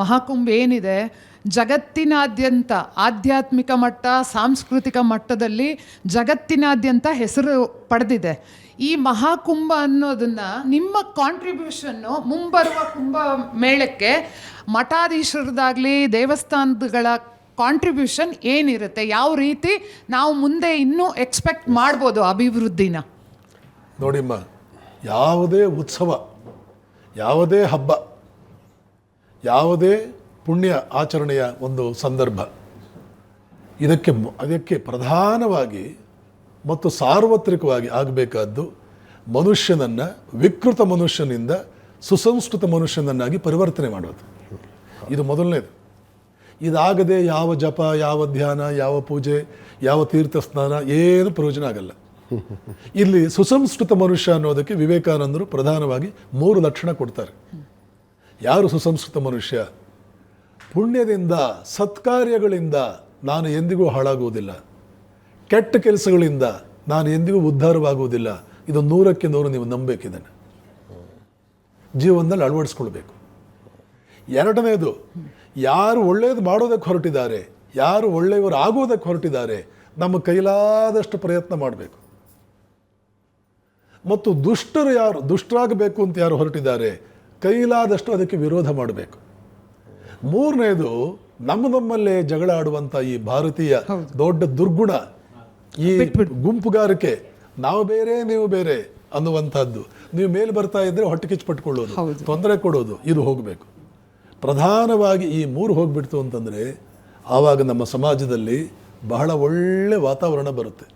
ಮಹಾಕುಂಭ ಏನಿದೆ? ಜಗತ್ತಿನಾದ್ಯಂತ, ಆಧ್ಯಾತ್ಮಿಕ ಮಟ್ಟ, ಸಾಂಸ್ಕೃತಿಕ ಮಟ್ಟದಲ್ಲಿ ಜಗತ್ತಿನಾದ್ಯಂತ ಹೆಸರು ಪಡೆದಿದೆ. ಈ ಮಹಾಕುಂಭ ಅನ್ನೋದನ್ನು ನಿಮ್ಮ ಕಾಂಟ್ರಿಬ್ಯೂಷನ್ನು ಮುಂಬರುವ ಕುಂಭ ಮೇಳಕ್ಕೆ ಮಠಾಧೀಶರದಾಗಲಿ, ದೇವಸ್ಥಾನಗಳ ಕಾಂಟ್ರಿಬ್ಯೂಷನ್ ಏನಿರುತ್ತೆ? ಯಾವ ರೀತಿ ನಾವು ಮುಂದೆ ಇನ್ನೂ ಎಕ್ಸ್ಪೆಕ್ಟ್ ಮಾಡ್ಬೋದು ಅಭಿವೃದ್ಧಿನ? ನೋಡಿಮ್ಮ ಯಾವುದೇ ಉತ್ಸವ, ಯಾವುದೇ ಹಬ್ಬ ಯಾವುದೇ ಪುಣ್ಯ ಆಚರಣೆಯ ಒಂದು ಸಂದರ್ಭ. ಇದಕ್ಕೆ ಅದಕ್ಕೆ ಪ್ರಧಾನವಾಗಿ ಮತ್ತು ಸಾರ್ವತ್ರಿಕವಾಗಿ ಆಗಬೇಕಾದ್ದು ಮನುಷ್ಯನನ್ನು, ವಿಕೃತ ಮನುಷ್ಯನಿಂದ ಸುಸಂಸ್ಕೃತ ಮನುಷ್ಯನನ್ನಾಗಿ ಪರಿವರ್ತನೆ ಮಾಡೋದು ಇದು ಮೊದಲನೇದು. ಇದಾಗದೆ ಯಾವ ಜಪ, ಯಾವ ಧ್ಯಾನ, ಯಾವ ಪೂಜೆ, ಯಾವ ತೀರ್ಥ ಸ್ನಾನ ಏನು ಪ್ರಯೋಜನ ಆಗಲ್ಲ. ಇಲ್ಲಿ ಸುಸಂಸ್ಕೃತ ಮನುಷ್ಯ ಅನ್ನೋದಕ್ಕೆ ವಿವೇಕಾನಂದರು ಪ್ರಧಾನವಾಗಿ ಮೂರು ಲಕ್ಷಣ ಕೊಡ್ತಾರೆ. ಯಾರು ಸುಸಂಸ್ಕೃತ ಮನುಷ್ಯ? ಪುಣ್ಯದಿಂದ, ಸತ್ಕಾರ್ಯಗಳಿಂದ ನಾನು ಎಂದಿಗೂ ಹಾಳಾಗುವುದಿಲ್ಲ. ಕೆಟ್ಟ ಕೆಲಸಗಳಿಂದ ನಾನು ಎಂದಿಗೂ ಉದ್ಧಾರವಾಗುವುದಿಲ್ಲ. ಇದು ನೂರಕ್ಕೆ ನೂರು ನೀವು ನಂಬಬೇಕಿದ್ದೇನೆ ಜೀವನದಲ್ಲಿ ಅಳವಡಿಸ್ಕೊಳ್ಬೇಕು ಎರಡನೇದು, ಯಾರು ಒಳ್ಳೆಯದು ಮಾಡೋದಕ್ಕೆ ಹೊರಟಿದ್ದಾರೆ, ಯಾರು ಒಳ್ಳೆಯವರು ಆಗೋದಕ್ಕೆ ಹೊರಟಿದ್ದಾರೆ, ನಮ್ಮ ಕೈಲಾದಷ್ಟು ಪ್ರಯತ್ನ ಮಾಡಬೇಕು. ಮತ್ತು ದುಷ್ಟರು ಯಾರು, ದುಷ್ಟರಾಗಬೇಕು ಅಂತ ಯಾರು ಹೊರಟಿದ್ದಾರೆ ಕೈಲಾದಷ್ಟು ಅದಕ್ಕೆ ವಿರೋಧ ಮಾಡಬೇಕು. ಮೂರನೇದು ನಮ್ಮ ನಮ್ಮಲ್ಲೇ ಜಗಳ ಆಡುವಂಥ ಈ ಭಾರತೀಯ ದೊಡ್ಡ ದುರ್ಗುಣ ಈ ಗುಂಪುಗಾರಿಕೆ ನಾವು ಬೇರೆ ನೀವು ಬೇರೆ ಅನ್ನುವಂಥದ್ದು. ನೀವು ಮೇಲೆ ಬರ್ತಾ ಇದ್ರೆ ಹೊಟ್ಟೆ ಕಿಚ್ಚು ಪಟ್ಕೊಳ್ಳೋದು ತೊಂದರೆ ಕೊಡೋದು ಇದು ಹೋಗಬೇಕು. ಪ್ರಧಾನವಾಗಿ ಈ ಮೂರು ಹೋಗ್ಬಿಡ್ತು ಅಂತಂದರೆ ಆವಾಗ ನಮ್ಮ ಸಮಾಜದಲ್ಲಿ ಬಹಳ ಒಳ್ಳೆ ವಾತಾವರಣ ಬರುತ್ತೆ.